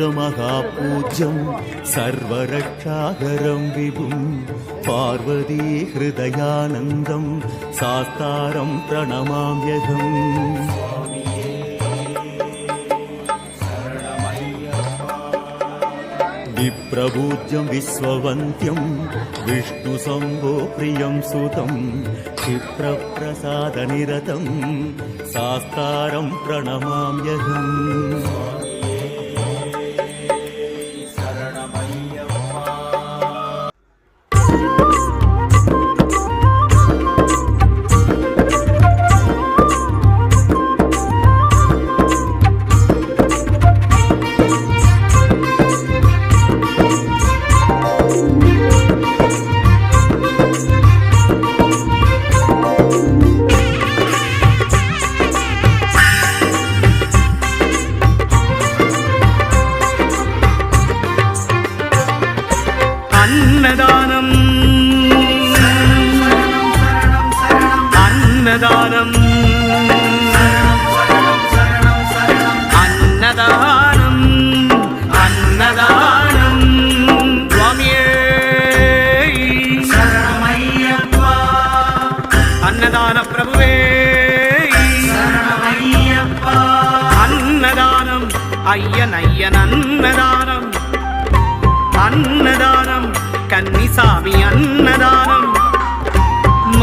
लोहवीरमहापूज्यं सर्वरक्षाकरं विभुं पार्वती हृदयानन्दं सास्तारं प्रणमाम्यहम् विप्रपूज्यं विश्ववन्त्यं विष्णुसम्भो प्रियं सुतं क्षिप्रप्रसादनिरतं सास्तारं प्रणमाम्यहम् அன்னதானம். அன்னதானம் அன்னதானம். சுவாமியே. அன்னதான பிரபுவே அன்னதானம் ஐயன் ஐயன் அன்னதானம். அன்னதானம் கன்னிசாமி அன்னதானம்.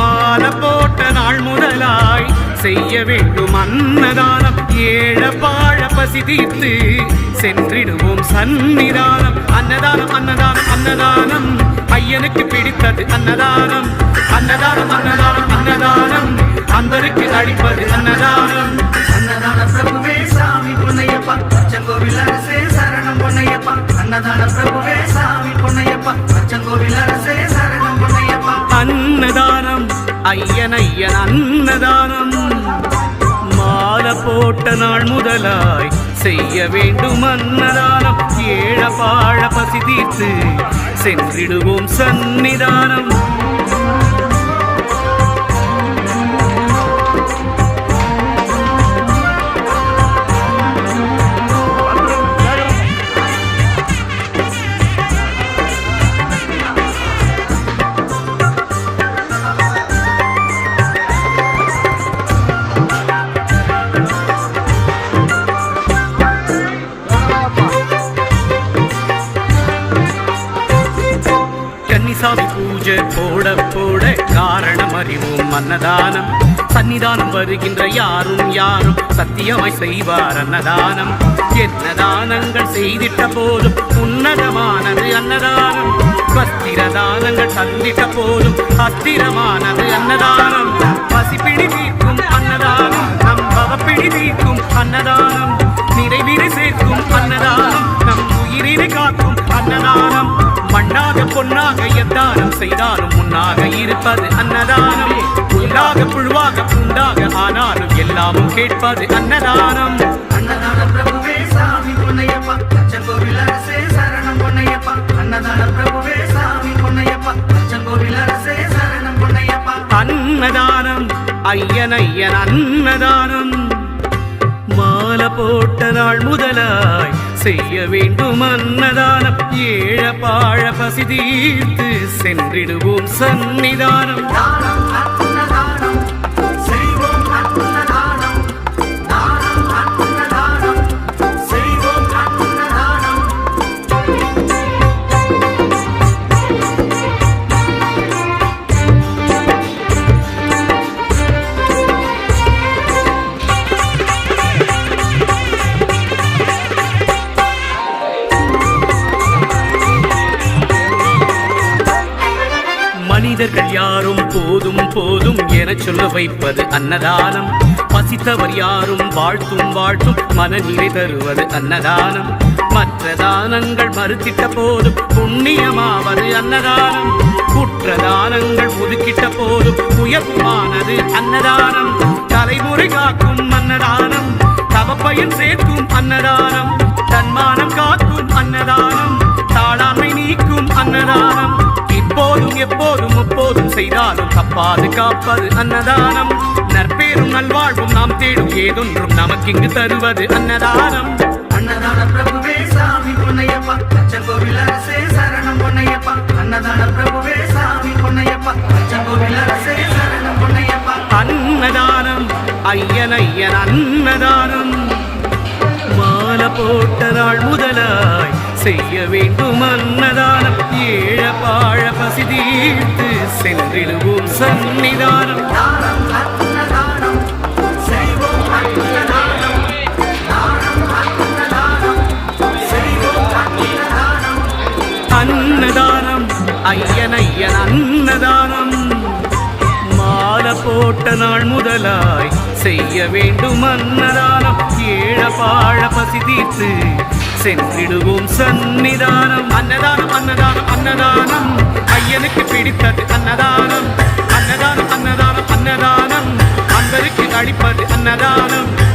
மாலை போட்ட நாள் முதலாய் செய்ய வேண்டும் அன்னதானம். ஏழ பாழ பசி தீர்த்து சென்றிடுவோம் சன்னிதானம் அன்னதானம் அன்னதானம் அன்னதானம். ஐயனுக்கு பிடித்தது அன்னதானம். அன்னதானம் அன்னதானம் அன்னதானம். அந்தருக்கு அளிப்பது அன்னதானம். அன்னதான பிரபுவே சாமி பொன்னையப்பா. அச்சங்கோவில் அரசே சரணம் பொன்னையப்பா. அன்னதான பிரபுவே சாமி பொன்னையப்பா. அச்சங்கோவில் அரசே சரணம் பொன்னையப்பா. அன்னதானம். ஐயன் ஐயன் அன்னதானம். மாலை போட்ட நாள் முதலாய் செய்ய வேண்டும் அன்னதானம். ஏழ பாழ பசி தீர்த்து சென்றிடுவோம் சன்னிதானம் கன்னிசாமி போட போட காரணம் அறிவும் அன்னதானம். சன்னிதானம் வருகின்ற யாரும் யாரும் சத்தியமாய் செய்வார் அன்னதானம். என்ன தானங்கள் செய்திட்ட போதும் உன்னதமானது அன்னதானம். பத்திர தானங்கள் தந்திட்ட போதும் அத்திரமானது அன்னதானம். பசிப்பிடி தீர்க்கும் அன்னதானம். செய்தாலும் முன்னாக இருப்பது அன்னதானம். புல்லாக புழுவாக பூண்டாக ஆனாலும் எல்லாமும் கேட்பது அன்னதானம். அன்னதான பிரபுவே சாமி பொன்னையப்பா. அச்சங்கோவில் அரசே சரணம் பொன்னையப்பா. அன்னதான பிரபுவே சாமி பொன்னையப்பா. அச்சங்கோவில் அரசே சரணம் பொன்னையப்பா. அன்னதானம் ஐயன் ஐயன் அன்னதானம். மாலை போட்ட நாள் முதலாய் செய்ய வேண்டும் அன்னதானம். ஏழ பாழ பசி தீர்த்து சென்றிடுவோம் சன்னிதானம் மனிதர்கள் யாரும் போதும் போதும் என சொல்ல வைப்பது அன்னதானம். பசித்தவர் யாரும் வாழ்த்தும் வாழ்த்தும் மனநிலை தருவது அன்னதானம். மற்ற தானங்கள் மறுத்திட்ட போதும் புண்ணியமாவது அன்னதானம். குற்ற தானங்கள் ஒதுக்கிட்ட போதும் உயர்வானது அன்னதானம். தலைமுறை காக்கும் அன்னதானம். தவப்பயன் சேர்க்கும் அன்னதானம். தன்மானம் காக்கும் அன்னதானம். செய்தாலும் தப்பாது காப்பது அன்னதானம். நற்பேரும் நல்வாழ்வும் நாம் தேடும் ஏதொன்றும் நமக்கிங்கு தருவது அன்னதானம். அன்னதான பிரபுவே சாமி பொன்னையப்பா. அச்சங்கோவில் அரசே சரணம் பொன்னையப்பா. அன்னதான பிரபுவே சாமி பொன்னையப்பா. அச்சங்கோவில் அரசே சரணம் பொன்னையப்பா. அன்னதானம் ஐயன் ஐயன் அன்னதானம். மாலை போட்ட நாள் முதலாய் செய்ய வேண்டும் அன்னதானம். ஏழ பாழ பசி தீர்த்து சென்றிடுவோம் சன்னிதானம் அன்னதானம் ஐயன் ஐயன் அன்னதானம். மாலை போட்ட நாள் முதலா செய்ய வேண்டும் அன்னதானம். ஏழ பாழ பசி தீர்த்து சென்றிடுவோம் சன்னிதானம் அன்னதானம் அன்னதானம் அன்னதானம். ஐயனுக்கு பிடித்தது அன்னதானம். அன்னதானம் அன்னதானம் அன்னதானம். அன்பருக்கு அளிப்பது அன்னதானம் அன்னதானம்.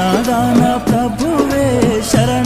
నాదాన ప్రభువే శరణ.